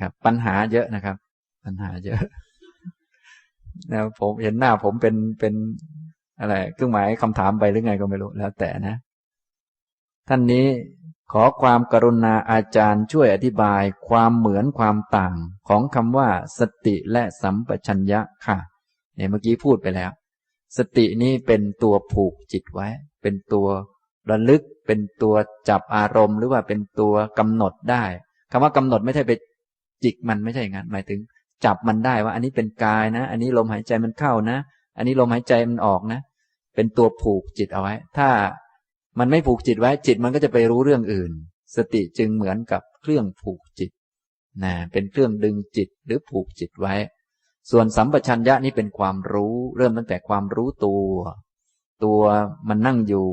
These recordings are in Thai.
นะครับ ปัญหาเยอะนะครับ ปัญหาเยอะนะผมเห็นหน้าผมเป็นเป็นอะไรเครื่องหมายคำถามไปหรือไงก็ไม่รู้แล้วแต่นะ ท่านนี้ขอความกรุณาอาจารย์ช่วยอธิบายความเหมือนความต่างของคำว่า สติและสัมปชัญญะค่ะเนี่ยเมื่อกี้พูดไปแล้ว สตินี้เป็นตัวผูกจิตไว้ เป็นตัวระลึก เป็นตัวจับอารมณ์ หรือว่าเป็นตัวกำหนดได้คำว่ากำหนดไม่ใช่ไป จิกมันไม่ใช่อย่างนั้นหมายถึง จับมันได้ว่า อันนี้เป็นกายนะ อันนี้ลมหายใจมันเข้านะ อันนี้ลมหายใจมันออกนะ เป็นตัวผูกจิตเอาไว้ ถ้ามันไม่ผูกจิตไว้ จิตมันก็จะไปรู้เรื่องอื่น สติจึงเหมือนกับเครื่องผูกจิตนะเป็นเครื่องดึงจิตหรือผูกจิตไว้ ส่วนสัมปชัญญะนี่เป็นความรู้ เริ่มตั้งแต่ความรู้ตัว ตัวมันนั่งอยู่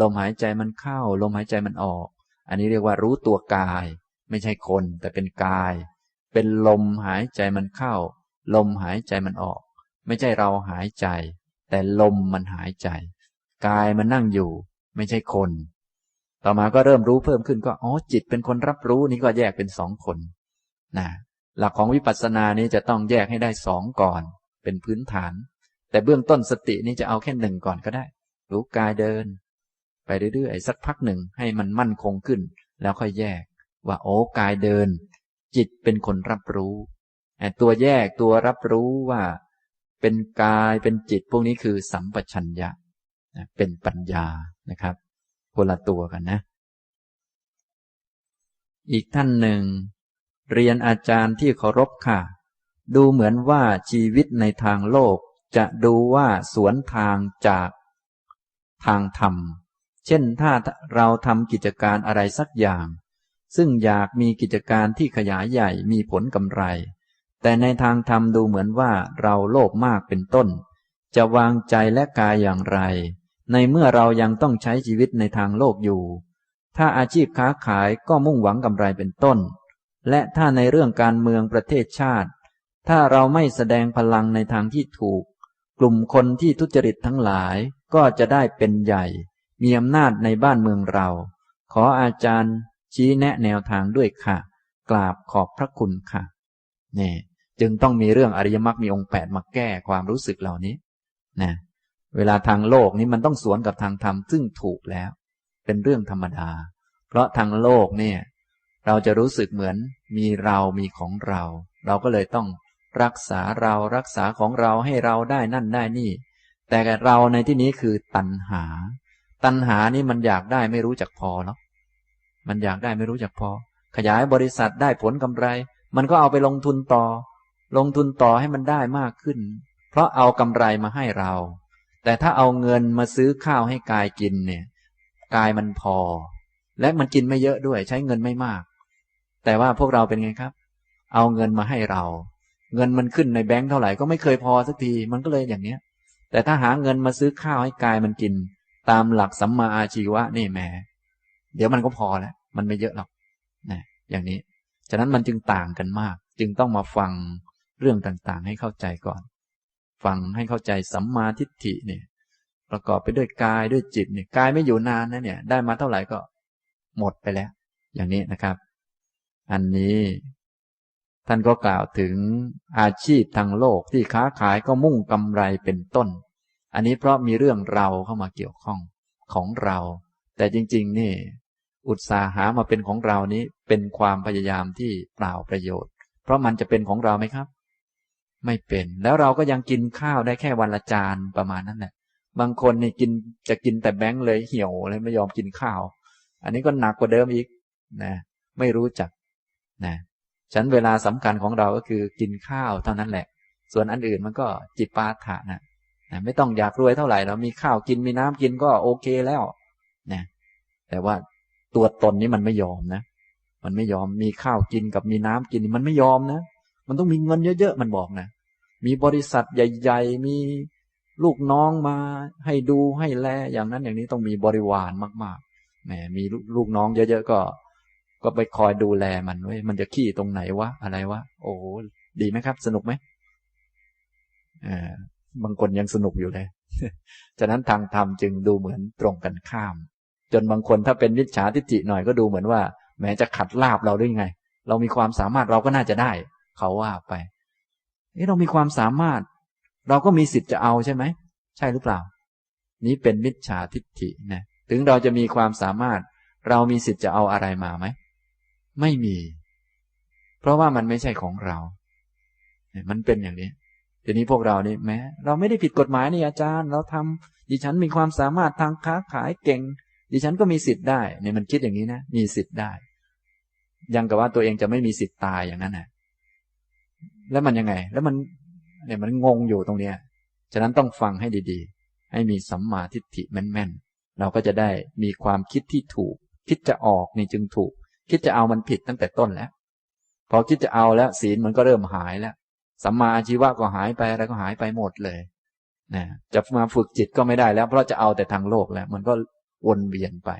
ลมหายใจมันเข้า ลมหายใจมันออก อันนี้เรียกว่ารู้ตัวกาย ไม่ใช่คนแต่เป็นกาย เป็นลมหายใจมันเข้า ลมหายใจมันออก ไม่ใช่เราหายใจ แต่ลมมันหายใจ กายมันนั่งอยู่ ไม่ใช่คน ต่อมาก็เริ่มรู้เพิ่มขึ้นก็อ๋อจิตเป็นคนรับรู้นี่ก็แยกเป็นสองคนนะหลักของวิปัสสนานี้จะต้องแยกให้ได้สองก่อน เป็นพื้นฐาน แต่เบื้องต้นสตินี่จะเอาแค่หนึ่งก่อนก็ได้ รู้กายเดิน ไปเรื่อยๆสักพักหนึ่งให้มันมั่นคงขึ้น แล้วค่อยแยก ว่าโอ้กายเดิน จิตเป็นคนรับรู้ตัวแยกตัวรับรู้ว่า เป็นกายเป็นจิตพวกนี้คือสัมปชัญญะเป็นปัญญานะครับคนละตัวกันนะ อีกท่านหนึ่ง เรียนอาจารย์ที่เคารพค่ะ ดูเหมือนว่าชีวิตในทางโลกจะดูว่าสวนทางจากทางธรรม เช่นถ้าเราทำกิจการอะไรสักอย่าง ซึ่งอยากมีกิจการที่ขยายใหญ่มีผลกำไร แต่ในทางธรรมดูเหมือนว่าเราโลภมากเป็นต้น จะวางใจและกายอย่างไร ในเมื่อเรายังต้องใช้ชีวิตในทางโลกอยู่ ถ้าอาชีพค้าขายก็มุ่งหวังกำไรเป็นต้น และถ้าในเรื่องการเมืองประเทศชาติ ถ้าเราไม่แสดงพลังในทางที่ถูก กลุ่มคนที่ทุจริตทั้งหลายก็จะได้เป็นใหญ่ มีอำนาจในบ้านเมืองเรา ขออาจารย์ ชี้แนะแนวทางด้วยค่ะ กราบขอบพระคุณค่ะนี่จึงต้องมีเรื่องอริยมรรคมีองค์แปดมาแก้ความรู้สึกเหล่านี้นะเวลาทางโลกนี้มันต้องสวนกับทางธรรมซึ่งถูกแล้ว เป็นเรื่องธรรมดา เพราะทางโลกเนี่ย เราจะรู้สึกเหมือนมีเรามีของเรา เราก็เลยต้องรักษาเรารักษาของเราให้เราได้นั่นได้นี่ แต่เราในที่นี้คือตัณหา ตัณหานี่มันอยากได้ไม่รู้จักพอหรอก มันอยากได้ไม่รู้จักพอ ขยายบริษัทได้ผลกำไร มันก็เอาไปลงทุนต่อ ลงทุนต่อให้มันได้มากขึ้น เพราะเอากำไรมาให้เรา แต่ถ้าเอาเงินมาซื้อข้าวให้กายกินเนี่ย กายมันพอ และมันกินไม่เยอะด้วย ใช้เงินไม่มาก แต่ว่าพวกเราเป็นไงครับ เอาเงินมาให้เรา เงินมันขึ้นในแบงค์เท่าไหร่ก็ไม่เคยพอสักทีมันก็เลยอย่างเนี้ย แต่ถ้าหาเงินมาซื้อข้าวให้กายมันกิน ตามหลักสัมมาอาชีวะนี่แหมเดี๋ยวมันก็พอแล้ว มันไม่เยอะหรอกนะอย่างนี้ ฉะนั้นมันจึงต่างกันมาก จึงต้องมาฟังเรื่องต่างๆ ให้เข้าใจก่อน ฟังให้เข้าใจสัมมาทิฏฐิเนี่ย ประกอบไปด้วยกายด้วยจิตเนี่ยกายไม่อยู่นานนะเนี่ย ได้มาเท่าไหร่ก็หมดไปแล้ว อย่างนี้นะครับ อันนี้ท่านก็กล่าวถึงอาชีพทางโลกที่ค้าขายก็มุ่งกำไรเป็นต้น อันนี้เพราะมีเรื่องเราเข้ามาเกี่ยวข้องของเรา แต่จริง ๆ นี่ อุตสาหามาเป็นของเรานี้เป็นความพยายามที่เปล่าประโยชน์ เพราะมันจะเป็นของเราไหมครับ ไม่เป็นแล้วเราก็ยังกินข้าวได้แค่วันละจานประมาณนั้นแหละบางคนนี่กินจะกินแต่แบงค์เลยเหี่ยวเลยไม่ยอมกินข้าว อันนี้ก็หนักกว่าเดิมอีกนะไม่รู้จักนะฉันเวลาสำคัญของเราก็คือกินข้าวเท่านั้นแหละ ส่วนอันอื่นมันก็จิตปาถะนะนะไม่ต้องอยากรวยเท่าไหร่เรามีข้าวกินมีน้ำกินก็โอเคแล้วนะแต่ว่า ตัวตนนี้มันไม่ยอมนะ มันไม่ยอมมีข้าวกินกับมีน้ำกินมันไม่ยอมนะ มันต้องมีเงินเยอะๆมันบอกนะ มีบริษัทใหญ่ ๆ มีลูกน้องมาให้ดูให้แลอย่างนั้นอย่างนี้ต้องมีบริวารมากๆ แหมมีลูกน้องเยอะๆก็ ก็ไปคอยดูแลมันไว้มันจะขี้ตรงไหนวะอะไรวะโอ้ดีไหมครับ สนุกไหมอ่าบางคนยังสนุกอยู่เลย ฉะนั้นทางธรรมจึงดูเหมือนตรงกันข้าม จนบางคนถ้าเป็นวิชาทิฏฐิหน่อยก็ดูเหมือนว่าแม้จะขัดลาบเราด้วยไง เรามีความสามารถเราก็น่าจะได้ เขาว่าไปเอ้เรามีความสามารถ เราก็มีสิทธิ์จะเอาใช่ไหม ใช่หรือเปล่า นี้เป็นมิจฉาทิฏฐินะถึงเราจะมีความสามารถ เรามีสิทธิ์จะเอาอะไรมาไหม ไม่มี เพราะว่ามันไม่ใช่ของเรา มันเป็นอย่างนี้ทีนี้พวกเรานี่แม้ เราไม่ได้ผิดกฎหมายนี่อาจารย์ เราทำดิฉันมีความสามารถทางค้าขายเก่ง ดิฉันก็มีสิทธิ์ได้เนี่ยมันคิดอย่างนี้นะมีสิทธิ์ได้ ยังกับว่าตัวเองจะไม่มีสิทธิ์ตายอย่างนั้นนะแล้วมันยังไง แล้วมันเนี่ยมันงงอยู่ตรงเนี้ยฉะนั้นต้องฟังให้ดีๆ ให้มีสัมมาทิฏฐิแม่นๆ เราก็จะได้มีความคิดที่ถูก คิดจะออกนี่จึงถูก คิดจะเอามันผิดตั้งแต่ต้นแล้ว พอคิดจะเอาแล้วศีลมันก็เริ่มหายแล้ว สัมมาอาชีวะก็หายไปอะไรก็หายไปหมดเลยนะจะมาฝึกจิตก็ไม่ได้แล้ว เพราะจะเอาแต่ทางโลกแล้ว มันก็ วนเวียนไป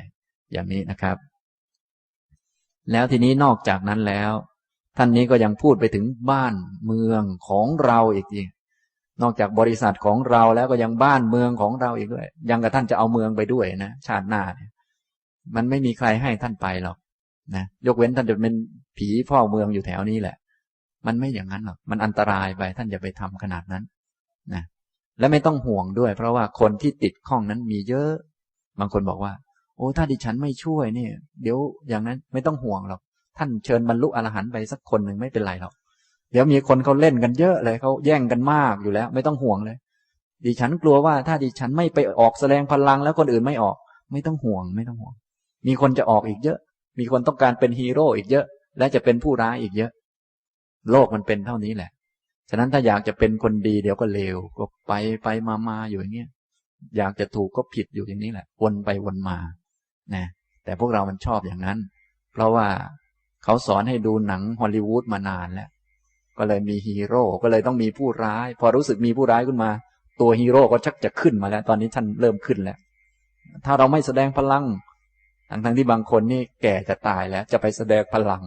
อย่างนี้นะครับ แล้วทีนี้นอกจากนั้นแล้ว ท่านนี้ก็ยังพูดไปถึงบ้านเมืองของเราอีกทีนอกจากบริษัทของเราแล้วก็ยังบ้านเมืองของเราอีกด้วย ยังกับท่านจะเอาเมืองไปด้วยนะชาติหน้าเนี่ยมันไม่มีใครให้ท่านไปหรอกนะยกเว้นท่านจะเป็นผีพ่อเมืองอยู่แถวนี้แหละ มันไม่อย่างนั้นหรอกมันอันตรายไปท่านอย่าไปทำขนาดนั้นนะและไม่ต้องห่วงด้วย เพราะว่าคนที่ติดข้องนั้นมีเยอะ บางคนบอกว่า โอ้ถ้าดิฉันไม่ช่วยเนี่ย เดี๋ยวอย่างนั้นไม่ต้องห่วงหรอก ท่านเชิญบรรลุอรหันต์ไปสักคนหนึ่งไม่เป็นไรหรอก เดี๋ยวมีคนเขาเล่นกันเยอะเลยเขาแย่งกันมากอยู่แล้ว ไม่ต้องห่วงเลย ดิฉันกลัวว่าถ้าดิฉันไม่ไปออกแสดงพลังแล้วคนอื่นไม่ออก ไม่ต้องห่วง ไม่ต้องห่วง มีคนจะออกอีกเยอะ มีคนต้องการเป็นฮีโร่อีกเยอะ และจะเป็นผู้ร้ายอีกเยอะ โลกมันเป็นเท่านี้แหละฉะนั้นถ้าอยากจะเป็นคนดีเดี๋ยวก็เลวก็ไปไปมามาอยู่อย่างเงี้ย อยากจะถูกก็ผิดอยู่อย่างนี้แหละ วนไปวนมานะแต่พวกเรามันชอบอย่างนั้น เพราะว่าเขาสอนให้ดูหนังฮอลลีวูดมานานแล้ว ก็เลยมีฮีโร่ก็เลยต้องมีผู้ร้าย พอรู้สึกมีผู้ร้ายขึ้นมา ตัวฮีโร่ก็ชักจะขึ้นมาแล้ว ตอนนี้ท่านเริ่มขึ้นแล้ว ถ้าเราไม่แสดงพลังทั้งทั้งที่บางคนนี่แก่จะตายแล้ว จะไปแสดงพลัง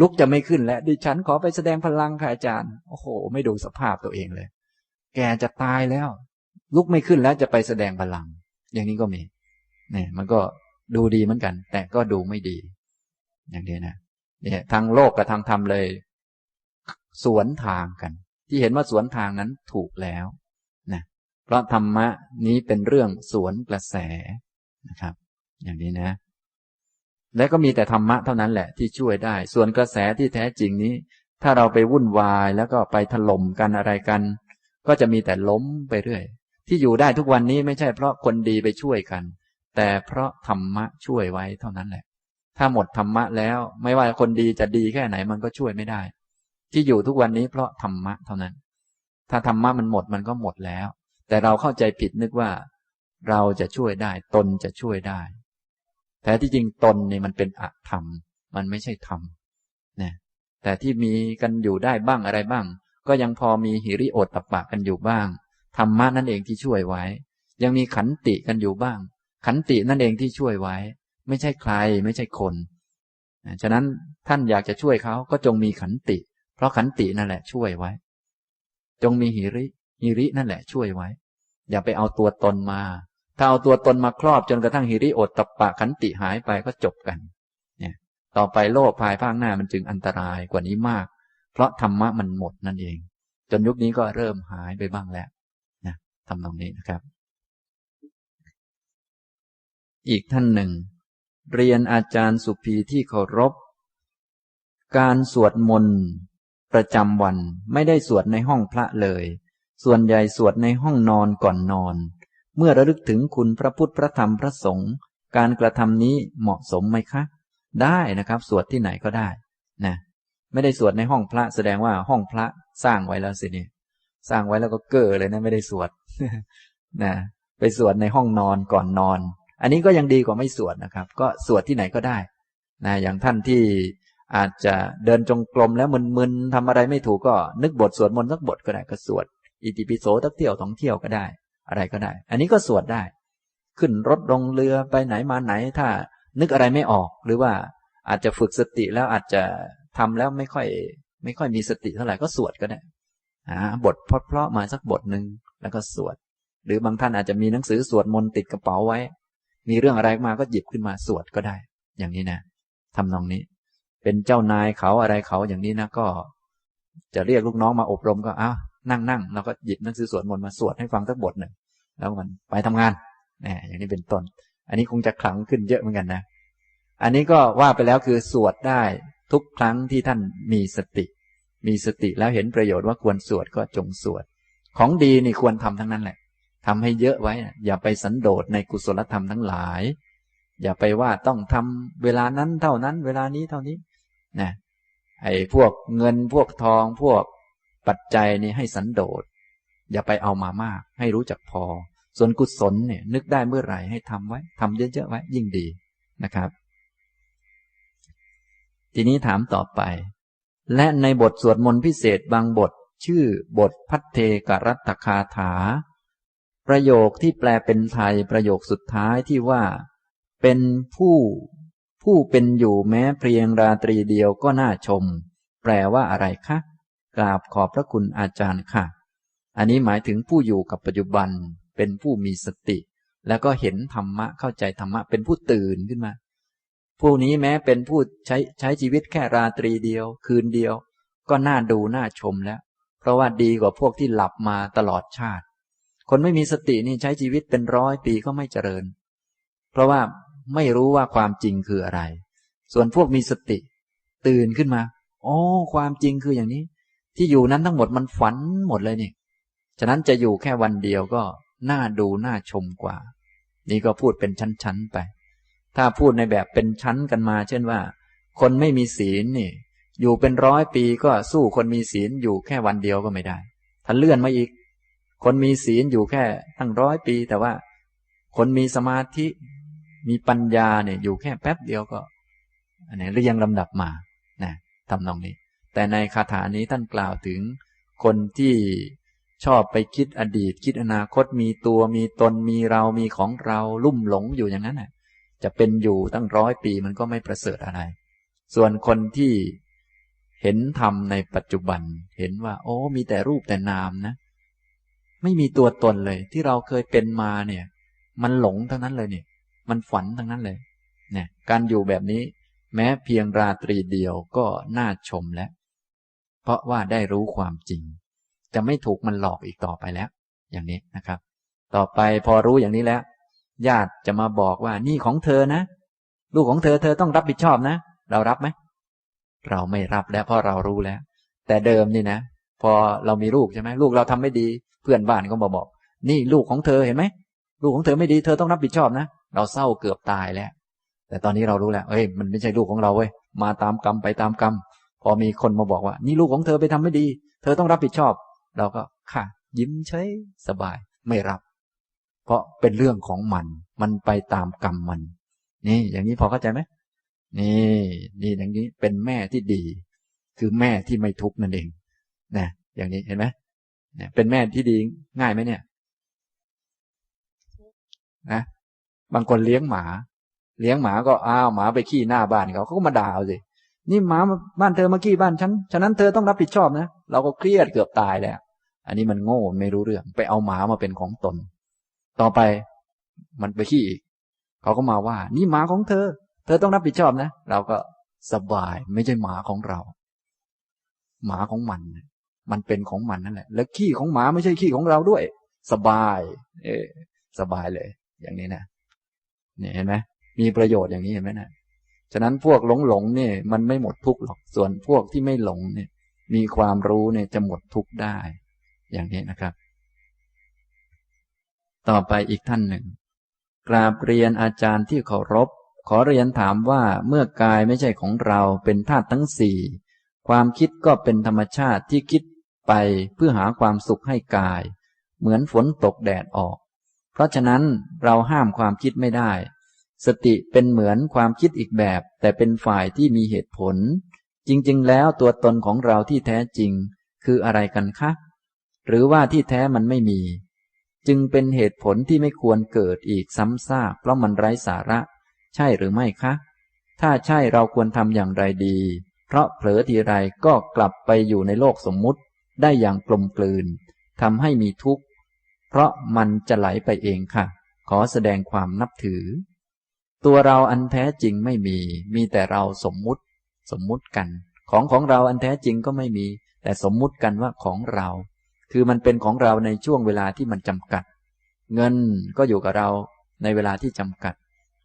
ลุกจะไม่ขึ้นแล้วดิฉันขอไปแสดงพลังค่ะอาจารย์ โอ้โห ไม่ดูสภาพตัวเองเลย แกจะตายแล้ว ลุกไม่ขึ้นแล้วจะไปแสดงพลัง อย่างนี้ก็มีเนี่ยมันก็ดูดีเหมือนกัน แต่ก็ดูไม่ดี อย่างนี้นะเนี่ยทางโลกกับทางธรรมเลย สวนทางกัน ที่เห็นว่าสวนทางนั้นถูกแล้วนะเพราะธรรมะนี้เป็นเรื่องสวนกระแสนะครับ อย่างนี้นะ และก็มีแต่ธรรมะเท่านั้นแหละที่ช่วยได้ ส่วนกระแสที่แท้จริงนี้ ถ้าเราไปวุ่นวายแล้วก็ไปถล่มกันอะไรกัน ก็จะมีแต่ล้มไปเรื่อย ที่อยู่ได้ทุกวันนี้ไม่ใช่เพราะคนดีไปช่วยกัน แต่เพราะธรรมะช่วยไว้เท่านั้นแหละ ถ้าหมดธรรมะแล้ว ไม่ว่าคนดีจะดีแค่ไหนมันก็ช่วยไม่ได้ ที่อยู่ทุกวันนี้เพราะธรรมะเท่านั้น ถ้าธรรมะมันหมดมันก็หมดแล้ว แต่เราเข้าใจผิดนึกว่า เราจะช่วยได้ ตนจะช่วยได้แท้ที่จริงตนนี่มันเป็นอธรรม มันไม่ใช่ธรรมนะแต่ที่มีกันอยู่ได้บ้างอะไรบ้าง ก็ยังพอมีหิริโอตตะปะกันอยู่บ้าง ธรรมะนั่นเองที่ช่วยไว้ ยังมีขันติกันอยู่บ้าง ขันตินั่นเองที่ช่วยไว้ ไม่ใช่ใครไม่ใช่คนฉะนั้นท่านอยากจะช่วยเขาก็จงมีขันติ เพราะขันตินั่นแหละช่วยไว้ จงมีหิริหิรินั่นแหละช่วยไว้ อย่าไปเอาตัวตนมา ถ้าเอาตัวตนมาครอบจนกระทั่งฮิริโอตตปะขันติหายไปก็จบกัน เนี่ย ต่อไปโลกภายภาคหน้ามันจึงอันตรายกว่านี้มาก เพราะธรรมะมันหมดนั่นเอง จนยุคนี้ก็เริ่มหายไปบ้างแล้ว ทำตรงนี้นะครับ อีกท่านหนึ่ง เรียนอาจารย์สุภีที่เคารพ การสวดมนต์ประจำวันไม่ได้สวดในห้องพระเลย ส่วนใหญ่สวดในห้องนอนก่อนนอน เมื่อระลึกถึงคุณพระพุทธพระธรรมพระสงฆ์การกระทำนี้เหมาะสมไหมคะ ได้นะครับ สวดที่ไหนก็ได้นะไม่ได้สวดในห้องพระแสดงว่าห้องพระสร้างไว้แล้วสิเนี่ย สร้างไว้แล้วก็เก้อเลยนะไม่ได้สวดนะไปสวดในห้องนอนก่อนนอน อันนี้ก็ยังดีกว่าไม่สวดนะครับ ก็สวดที่ไหนก็ได้นะอย่างท่านที่อาจจะเดินจงกรมแล้วมึนๆทำอะไรไม่ถูกก็นึกบทสวดมนต์สักบทก็ได้ก็สวด อิติปิโสตักเที่ยวสองเที่ยวก็ได้ อะไรก็ได้ อันนี้ก็สวดได้ ขึ้นรถลงเรือไปไหนมาไหน ถ้านึกอะไรไม่ออก หรือว่าอาจจะฝึกสติแล้วอาจจะทำแล้วไม่ค่อย ไม่ค่อยมีสติเท่าไหร่ก็สวดก็ได้ หาบทเพราะๆมาสักบทหนึ่งแล้วก็สวด หรือบางท่านอาจจะมีหนังสือสวดมนต์ติดกระเป๋าไว้ มีเรื่องอะไรมาก็หยิบขึ้นมาสวดก็ได้ อย่างนี้นะทำนองนี้ เป็นเจ้านายเขาอะไรเขาอย่างนี้นะก็ จะเรียกลูกน้องมาอบรมก็อ้าวนั่งนั่งเราก็หยิบหนังสือสวดมนต์มาสวดให้ฟังสักบทหนึ่งแล้วมันไปทำงานนี่อย่างนี้เป็นต้น อันนี้คงจะขลังขึ้นเยอะเหมือนกันนะ อันนี้ก็ว่าไปแล้วคือสวดได้ทุกครั้งที่ท่านมีสติ มีสติแล้วเห็นประโยชน์ว่าควรสวดก็จงสวด ของดีนี่ควรทำทั้งนั้นแหละทำให้เยอะไว้อย่าไปสันโดษในกุศลธรรมทั้งหลาย อย่าไปว่าต้องทำเวลานั้นเท่านั้น เวลานี้เท่านี้นะไอ้พวกเงินพวกทองพวกปัจจัยนี่ให้สันโดษ อย่าไปเอามามาก ให้รู้จักพอ ส่วนกุศลเนี่ยนึกได้เมื่อไหร่ให้ทำไว้ทำเยอะๆไว้ยิ่งดีนะครับ ทีนี้ถามต่อไป และในบทสวดมนต์พิเศษบางบท ชื่อบทพัทเทกรัตคาถา ประโยคที่แปลเป็นไทยประโยคสุดท้ายที่ว่า เป็นผู้ ผู้เป็นอยู่แม้เพียงราตรีเดียวก็น่าชม แปลว่าอะไรคะกราบขอบพระคุณอาจารย์ค่ะ อันนี้หมายถึงผู้อยู่กับปัจจุบัน เป็นผู้มีสติ แล้วก็เห็นธรรมะเข้าใจธรรมะเป็นผู้ตื่นขึ้นมา ผู้นี้แม้เป็นผู้ใช้ใช้ชีวิตแค่ราตรีเดียว คืนเดียว ก็น่าดูน่าชมแล้ว เพราะว่าดีกว่าพวกที่หลับมาตลอดชาติ คนไม่มีสตินี่ใช้ชีวิตเป็นร้อยปีก็ไม่เจริญ เพราะว่าไม่รู้ว่าความจริงคืออะไร ส่วนพวกมีสติ ตื่นขึ้นมาอ๋อความจริงคืออย่างนี้ ที่อยู่นั้นทั้งหมดมันฝันหมดเลยนี่ฉะนั้นจะอยู่แค่วันเดียวก็น่าดูน่าชมกว่า นี่ก็พูดเป็นชั้นๆไป ถ้าพูดในแบบเป็นชั้นกันมา เช่นว่า คนไม่มีศีลนี่ อยู่เป็นร้อยปีก็สู้คนมีศีลอยู่แค่วันเดียวก็ไม่ได้ถ้าเลื่อนมาอีก คนมีศีลอยู่แค่ตั้งร้อยปี แต่ว่า คนมีสมาธิมีปัญญาเนี่ยอยู่แค่แป๊บเดียวก็ อันนี้เรียงลำดับมานะทำนองนี้ แต่ในคาถานี้ท่านกล่าวถึง คนที่ชอบไปคิดอดีต คิดอนาคตมีตัวมีตนมีเรามีของเราลุ่มหลงอยู่อย่างนั้นน่ะ จะเป็นอยู่ตั้งร้อยปีมันก็ไม่ประเสริฐอะไร ส่วนคนที่เห็นธรรมในปัจจุบัน เห็นว่า โอ้ มีแต่รูปแต่นามนะ ไม่มีตัวตนเลย ที่เราเคยเป็นมาเนี่ย มันหลงทั้งนั้นเลยเนี่ย มันฝันทั้งนั้นเลย เนี่ย การอยู่แบบนี้ แม้เพียงราตรีเดียวก็น่าชมแล้ว เพราะว่าได้รู้ความจริง จะไม่ถูกมันหลอกอีกต่อไปแล้ว อย่างนี้นะครับ ต่อไปพอรู้อย่างนี้แล้ว ญาติจะมาบอกว่านี่ของเธอนะ ลูกของเธอเธอต้องรับผิดชอบนะ เรารับไหมเราไม่รับแล้วเพราะเรารู้แล้ว แต่เดิมนี่นะ พอเรามีลูกใช่ไหมลูกเราทำไม่ดี เพื่อนบ้านก็มาบอก นี่ลูกของเธอเห็นไหมลูกของเธอไม่ดีเธอต้องรับผิดชอบนะ เราเศร้าเกือบตายแล้ว แต่ตอนนี้เรารู้แล้วเอ้ยมันไม่ใช่ลูกของเราเว้ยมาตามกรรมไปตามกรรมพอมีคนมาบอกว่า นี่ลูกของเธอไปทำไม่ดี เธอต้องรับผิดชอบ เราก็ค่ะ ยิ้มใช้สบายไม่รับ เพราะเป็นเรื่องของมัน มันไปตามกรรมมัน นี่อย่างนี้พอเข้าใจไหมนี่นี่อย่างนี้เป็นแม่ที่ดี คือแม่ที่ไม่ทุกข์นั่นเองนะอย่างนี้เห็นไหมเนี่ยเป็นแม่ที่ดีง่ายไหมเนี่ยนะบางคนเลี้ยงหมา เลี้ยงหมาก็อ้าวหมาไปขี้หน้าบ้านเขาเขาก็มาด่าเอาสินี่หมาบ้านเธอมื่อกี้บ้านฉันฉะนั้นเธอต้องรับผิดชอบนะเราก็เครียดเกือบตายแล้วอันนี้มันโง่ไม่รู้เรื่อง ไปเอาหมามาเป็นของตน ต่อไปมันไปขี้อีก เขาก็มาว่า นี่หมาของเธอ เธอต้องรับผิดชอบนะ เราก็สบายไม่ใช่หมาของเรา หมาของมัน มันเป็นของมันนั่นแหละ แล้วขี้ของหมาไม่ใช่ขี้ของเราด้วย สบาย เออสบายเลย อย่างนี้นะเนี่ยเห็นไหมมีประโยชน์อย่างนี้เห็นไหมนะฉะนั้นพวกหลงหลงเนี่ย มันไม่หมดทุกข์หรอก ส่วนพวกที่ไม่หลงเนี่ย มีความรู้เนี่ยจะหมดทุกข์ได้ อย่างนี้นะครับ ต่อไปอีกท่านหนึ่ง กราบเรียนอาจารย์ที่เคารพ ขอเรียนถามว่าเมื่อกายไม่ใช่ของเราเป็นธาตุทั้งสี่ ความคิดก็เป็นธรรมชาติที่คิดไปเพื่อหาความสุขให้กาย เหมือนฝนตกแดดออก เพราะฉะนั้นเราห้ามความคิดไม่ได้ สติเป็นเหมือนความคิดอีกแบบ แต่เป็นฝ่ายที่มีเหตุผล จริง ๆ แล้วตัวตนของเราที่แท้จริง คืออะไรกันคะ หรือว่าที่แท้มันไม่มี จึงเป็นเหตุผลที่ไม่ควรเกิดอีกซ้ำซากเพราะมันไร้สาระ ใช่หรือไม่คะ ถ้าใช่เราควรทำอย่างไรดี เพราะเผลอทีไรก็กลับไปอยู่ในโลกสมมุติ ได้อย่างกลมกลืนทำให้มีทุกข์ เพราะมันจะไหลไปเองค่ะ ขอแสดงความนับถือ ตัวเราอันแท้จริงไม่มี มีแต่เราสมมุติ สมมุติกัน ของของเราอันแท้จริงก็ไม่มี แต่สมมุติกันว่าของเรา คือมันเป็นของเราในช่วงเวลาที่มันจำกัด เงินก็อยู่กับเราในเวลาที่จำกัด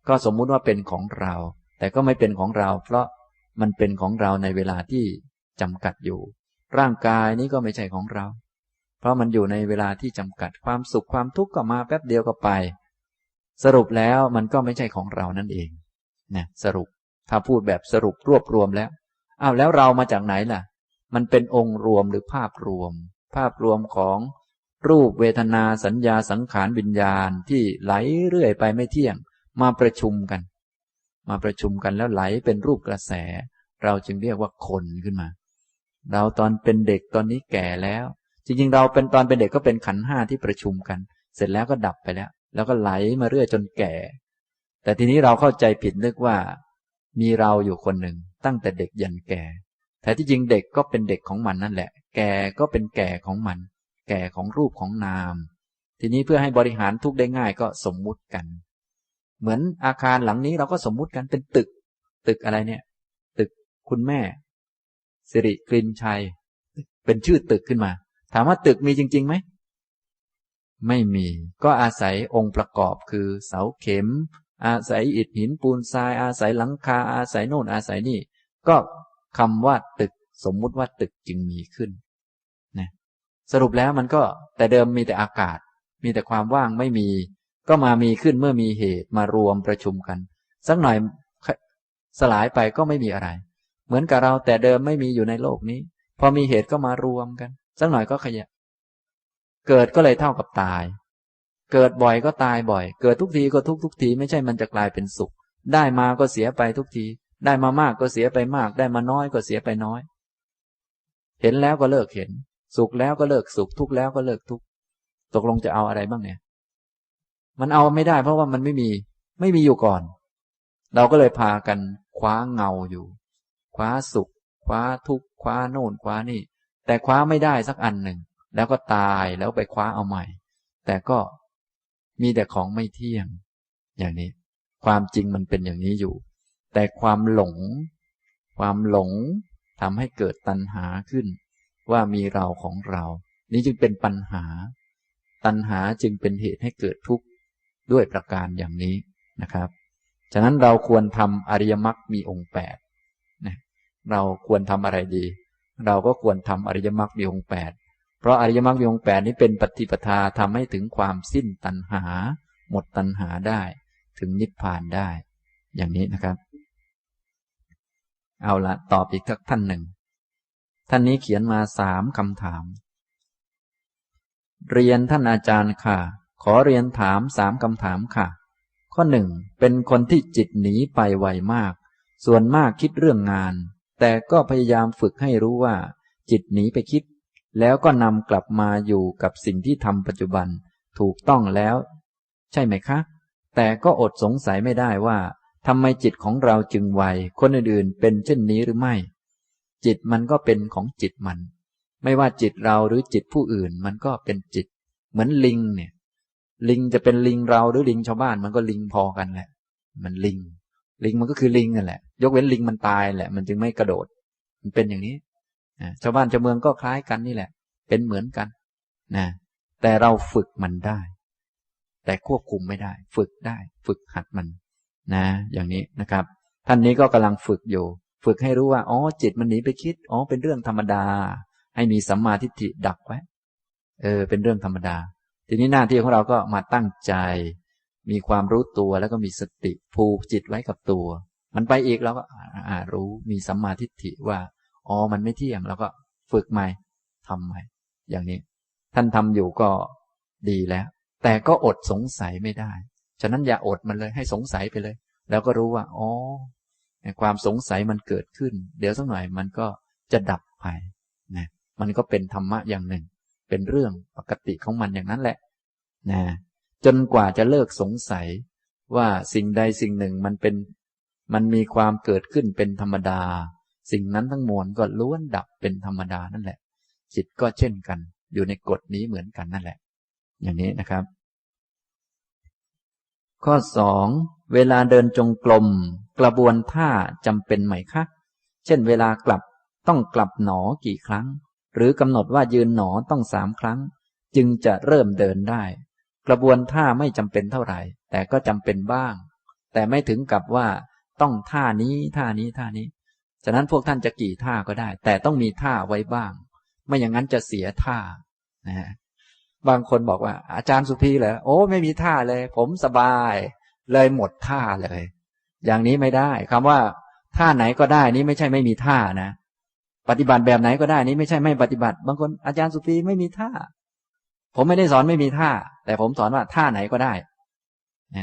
ก็สมมุติว่าเป็นของเรา แต่ก็ไม่เป็นของเรา เพราะมันเป็นของเราในเวลาที่จำกัดอยู่ ร่างกายนี้ก็ไม่ใช่ของเรา เพราะมันอยู่ในเวลาที่จำกัดความสุขความทุกข์ก็มาแป๊บเดียวก็ไป สรุปแล้วมันก็ไม่ใช่ของเรานั่นเองนะสรุปถ้าพูดแบบสรุปรวบรวมแล้วอ้าวแล้วเรามาจากไหนล่ะ มันเป็นองค์รวมหรือภาพรวม ภาพรวมของรูปเวทนาสัญญาสังขารวิญญาณที่ไหลเรื่อยไปไม่เที่ยง มาประชุมกัน มาประชุมกันแล้วไหลเป็นรูปกระแส เราจึงเรียกว่าคนขึ้นมา เราตอนเป็นเด็กตอนนี้แก่แล้ว จริงๆ เราเป็นตอนเป็นเด็กก็เป็นขันห้าที่ประชุมกัน เสร็จแล้วก็ดับไปแล้ว แล้วก็ไหลมาเรื่อยจนแก่ แต่ทีนี้เราเข้าใจผิดนึกว่า มีเราอยู่คนหนึ่งตั้งแต่เด็กยันแก่แต่ที่จริงเด็กก็เป็นเด็กของมันนั่นแหละ แก่ก็เป็นแก่ของมัน แก่ของรูปของนาม ทีนี้เพื่อให้บริหารทุกได้ง่ายก็สมมุติกัน เหมือนอาคารหลังนี้เราก็สมมุติกันเป็นตึก ตึกอะไรเนี่ย ตึกคุณแม่ สิริกลินชัย เป็นชื่อตึกขึ้นมา ถามว่าตึกมีจริงๆไหมไม่มีก็อาศัยองค์ประกอบคือเสาเข็ม อาศัยอิฐหินปูนทราย อาศัยหลังคา อาศัยโน่นอาศัยนี่ ก็คำว่าตึก สมมุติว่าตึกจึงมีขึ้นสรุปแล้วมันก็แต่เดิมมีแต่อากาศ มีแต่ความว่างไม่มี ก็มามีขึ้นเมื่อมีเหตุมารวมประชุมกัน สักหน่อยสลายไปก็ไม่มีอะไร เหมือนกับเราแต่เดิมไม่มีอยู่ในโลกนี้ พอมีเหตุก็มารวมกัน สักหน่อยก็ขยะ เกิดก็เลยเท่ากับตาย เกิดบ่อยก็ตายบ่อย เกิดทุกทีก็ทุกทุกที ไม่ใช่มันจะกลายเป็นสุข ได้มาก็เสียไปทุกที ได้มามากก็เสียไปมาก ได้มาน้อยก็เสียไปน้อย เห็นแล้วก็เลิกเห็น สุขแล้วก็เลิกสุข ทุกข์แล้วก็เลิกทุกข์ตกลงจะเอาอะไรบ้างเนี่ย มันเอาไม่ได้เพราะว่ามันไม่มี ไม่มีอยู่ก่อน เราก็เลยพากันคว้าเงาอยู่ คว้าสุข คว้าทุกข์ คว้าโน่น คว้านี่ แต่คว้าไม่ได้สักอันหนึ่ง แล้วก็ตาย แล้วไปคว้าเอาใหม่ แต่ก็มีแต่ของไม่เที่ยง อย่างนี้ ความจริงมันเป็นอย่างนี้อยู่ แต่ความหลง ความหลงทำให้เกิดตัณหาขึ้น ว่ามีเราของเรา นี้จึงเป็นปัญหา ตัณหาจึงเป็นเหตุให้เกิดทุกข์ด้วยประการอย่างนี้นะครับ ฉะนั้นเราควรทำอริยมรรคมีองค์แปดนะเราควรทำอะไรดี เราก็ควรทำอริยมรรคมีองค์แปดเพราะอริยมรรคมีองค์แปดนี้เป็นปฏิปทาทำให้ถึงความสิ้นตัณหา หมดตัณหาได้ ถึงนิพพานได้ อย่างนี้นะครับ เอาละตอบอีกทักท่านหนึ่ง ท่านนี้เขียนมาสามคำถาม เรียนท่านอาจารย์ค่ะ ขอเรียนถามสามคำถามค่ะ ข้อหนึ่งเป็นคนที่จิตหนีไปไวมาก ส่วนมากคิดเรื่องงาน แต่ก็พยายามฝึกให้รู้ว่า จิตหนีไปคิด แล้วก็นำกลับมาอยู่กับสิ่งที่ทำปัจจุบันถูกต้องแล้ว ใช่ไหมคะ แต่ก็อดสงสัยไม่ได้ว่าทำไมจิตของเราจึงไว คนอื่นๆเป็นเช่นนี้หรือไม่ จิตมันก็เป็นของจิตมัน ไม่ว่าจิตเราหรือจิตผู้อื่น มันก็เป็นจิต เหมือนลิงเนี่ย ลิงจะเป็นลิงเราหรือลิงชาวบ้านมันก็ลิงพอกันแหละ มันลิง ลิงมันก็คือลิงนั่นแหละ ยกเว้นลิงมันตายแหละ มันจึงไม่กระโดด มันเป็นอย่างนี้ชาวบ้านชาวเมืองก็คล้ายกันนี่แหละ เป็นเหมือนกันนะแต่เราฝึกมันได้ แต่ควบคุมไม่ได้ ฝึกได้ ฝึกหัดมัน นะ อย่างนี้นะครับ ท่านนี้ก็กำลังฝึกอยู่ ฝึกให้รู้ว่า อ๋อ จิตมันหนีไปคิด อ๋อ เป็นเรื่องธรรมดา ให้มีสัมมาทิฏฐิดักไว้ เออ เป็นเรื่องธรรมดา ทีนี้หน้าที่ของเราก็มาตั้งใจ มีความรู้ตัวแล้วก็มีสติผูกจิตไว้กับตัว มันไปอีกแล้วก็อ่ารู้ มีสัมมาทิฏฐิว่า อ๋อ มันไม่เที่ยงแล้วก็ฝึกใหม่ทำใหม่ อย่างนี้ ท่านทำอยู่ก็ดีแล้ว แต่ก็อดสงสัยไม่ได้ ฉะนั้นอย่าอดมันเลย ให้สงสัยไปเลย แล้วก็รู้ว่า อ๋อ ความสงสัยมันเกิดขึ้น เดี๋ยวสักหน่อยมันก็จะดับไปนะมันก็เป็นธรรมะอย่างหนึ่ง เป็นเรื่องปกติของมันอย่างนั้นแหละนะจนกว่าจะเลิกสงสัยว่าสิ่งใดสิ่งหนึ่งมันเป็นมันมีความเกิดขึ้นเป็นธรรมดา สิ่งนั้นทั้งมวลก็ล้วนดับเป็นธรรมดานั่นแหละ จิตก็เช่นกัน อยู่ในกฎนี้เหมือนกันนั่นแหละ อย่างนี้นะครับ ข้อสอง เวลาเดินจงกรมกระบวนท่าจำเป็นไหมคะ เช่นเวลากลับต้องกลับหนอกี่ครั้ง หรือกำหนดว่ายืนหนอต้องสามครั้ง จึงจะเริ่มเดินได้ กระบวนท่าไม่จำเป็นเท่าไหร่ แต่ก็จำเป็นบ้าง แต่ไม่ถึงกับว่าต้องท่านี้ท่านี้ท่านี้ ฉะนั้นพวกท่านจะกี่ท่าก็ได้ แต่ต้องมีท่าไว้บ้าง ไม่อย่างนั้นจะเสียท่านะบางคนบอกว่า อาจารย์สุพีเหรอโอ้ ไม่มีท่าเลย ผมสบาย เลยหมดท่าเลย อย่างนี้ไม่ได้คำว่าท่าไหนก็ได้นี่ไม่ใช่ไม่มีท่านะ ปฏิบัติแบบไหนก็ได้นี่ไม่ใช่ไม่ปฏิบัติ บางคนอาจารย์สุพีไม่มีท่า ผมไม่ได้สอนไม่มีท่า แต่ผมสอนว่าท่าไหนก็ได้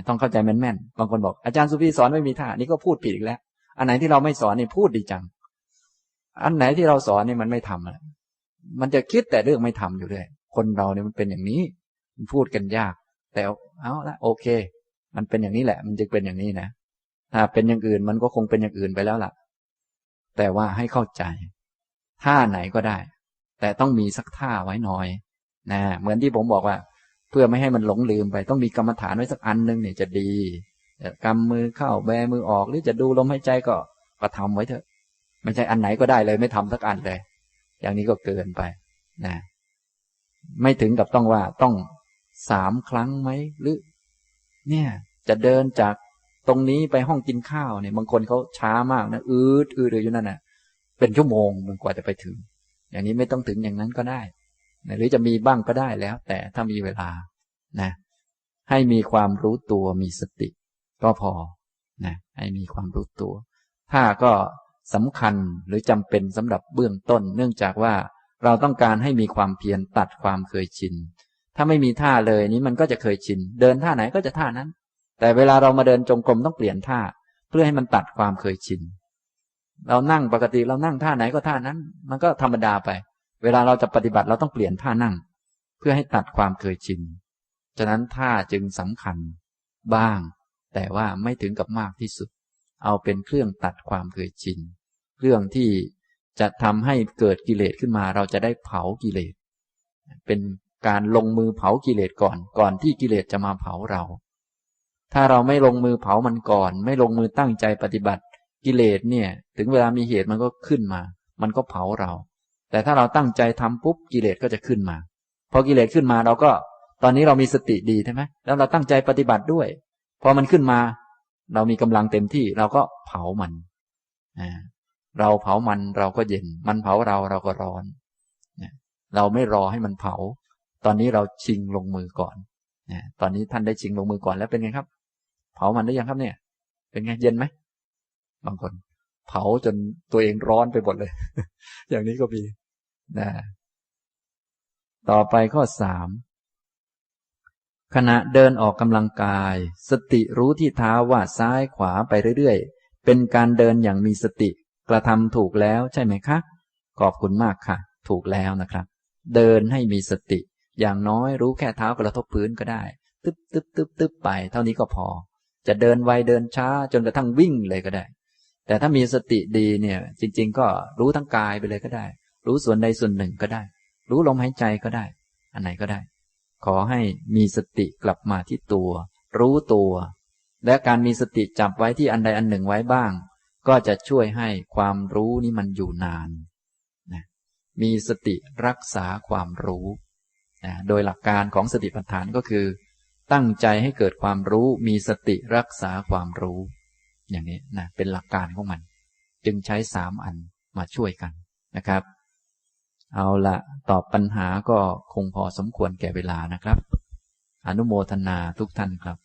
ต้องเข้าใจแม่นๆ บางคนบอกอาจารย์สุพีสอนไม่มีท่า นี่ก็พูดผิดอีกแล้ว อันไหนที่เราไม่สอนนี่พูดดีจัง อันไหนที่เราสอนนี่มันไม่ทำมันจะคิดแต่เรื่องไม่ทำอยู่ด้วยคนเราเนี่ยมันเป็นอย่างนี้ พูดกันยาก แต่เอาละโอเค มันเป็นอย่างนี้แหละ มันจะเป็นอย่างนี้นะ ถ้าเป็นอย่างอื่นมันก็คงเป็นอย่างอื่นไปแล้วล่ะ แต่ว่าให้เข้าใจ ท่าไหนก็ได้ แต่ต้องมีสักท่าไว้หน่อย นะ เหมือนที่ผมบอกว่า เพื่อไม่ให้มันหลงลืมไป ต้องมีกรรมฐานไว้สักอันหนึ่งเนี่ยจะดีกำมือเข้าแบมือออกหรือจะดูลมหายใจก็ก็ทำไว้เถอะ ไม่ใช่อันไหนก็ได้เลย ไม่ทำสักอันเลย อย่างนี้ก็เกินไป นะ ไม่ถึงกับต้องว่าต้องสามครั้งไหมหรือ เนี่ย จะเดินจากตรงนี้ไปห้องกินข้าวเนี่ย บางคนเขาช้ามากนะอืดอืดอยู่นั่นนะเป็นชั่วโมงมันกว่าจะไปถึง อย่างนี้ไม่ต้องถึงอย่างนั้นก็ได้หรือจะมีบ้างก็ได้แล้ว แต่ถ้ามีเวลานะ ให้มีความรู้ตัวมีสติ ก็พอนะให้มีความรู้ตัวถ้าก็สำคัญหรือจำเป็นสำหรับเบื้องต้น เนื่องจากว่าเราต้องการให้มีความเพียรตัดความเคยชิน ถ้าไม่มีท่าเลยนี้มันก็จะเคยชิน เดินท่าไหนก็จะท่านั้น แต่เวลาเรามาเดินจงกรมต้องเปลี่ยนท่า เพื่อให้มันตัดความเคยชิน เรานั่งปกติเรานั่งท่าไหนก็ท่านั้น มันก็ธรรมดาไป เวลาเราจะปฏิบัติเราต้องเปลี่ยนท่านั่ง เพื่อให้ตัดความเคยชิน ฉะนั้นท่าจึงสำคัญ บ้าง แต่ว่าไม่ถึงกับมากที่สุด เอาเป็นเครื่องตัดความเคยชิน เครื่องที่จะทำให้เกิดกิเลสขึ้นมา เราจะได้เผากิเลส เป็น การลงมือเผากิเลสก่อน ก่อนที่กิเลสจะมาเผาเรา ถ้าเราไม่ลงมือเผามันก่อน ไม่ลงมือตั้งใจปฏิบัติ กิเลสเนี่ย ถึงเวลามีเหตุมันก็ขึ้นมา มันก็เผาเรา แต่ถ้าเราตั้งใจทำปุ๊บกิเลสก็จะขึ้นมา พอกิเลสขึ้นมาเราก็ ตอนนี้เรามีสติดีใช่ไหมแล้วเราตั้งใจปฏิบัติด้วย พอมันขึ้นมา เรามีกำลังเต็มที่เราก็เผามันเราเผามันเราก็เย็น มันเผาเราเราก็ร้อน เราไม่รอให้มันเผา ตอนนี้เราชิงลงมือก่อนตอนนี้ท่านได้ชิงลงมือก่อนแล้วเป็นไงครับ เผามันได้ยังครับเนี่ย เป็นไงเย็นไหมบางคน เผาจนตัวเองร้อนไปหมดเลย อย่างนี้ก็มีนะต่อไปข้อสามขณะเดินออกกำลังกาย สติรู้ที่เท้าว่าซ้ายขวาไปเรื่อยๆ เป็นการเดินอย่างมีสติ กระทำถูกแล้วใช่ไหมคะ ขอบคุณมากค่ะ ถูกแล้วนะครับ เดินให้มีสติ อย่างน้อยรู้แค่เท้ากระทบพื้นก็ได้ ตึ๊บตึ๊บตึ๊บตึ๊บไป เท่านี้ก็พอ จะเดินไวเดินช้าจนกระทั่งวิ่งเลยก็ได้ แต่ถ้ามีสติดีเนี่ย จริง ๆ ก็รู้ทั้งกายไปเลยก็ได้ รู้ส่วนใดส่วนหนึ่งก็ได้ รู้ลมหายใจก็ได้ อันไหนก็ได้ ขอให้มีสติกลับมาที่ตัว รู้ตัว และการมีสติจับไว้ที่อันใดอันหนึ่งไว้บ้าง ก็จะช่วยให้ความรู้นี้มันอยู่นานนะมีสติรักษาความรู้ นะโดยหลักการของสติปัฏฐานก็คือ ตั้งใจให้เกิดความรู้มีสติรักษาความรู้ อย่างนี้นะเป็นหลักการของมัน จึงใช้สามอันมาช่วยกันนะครับ เอาละตอบปัญหาก็คงพอสมควรแก่เวลานะครับ อนุโมทนาทุกท่านครับ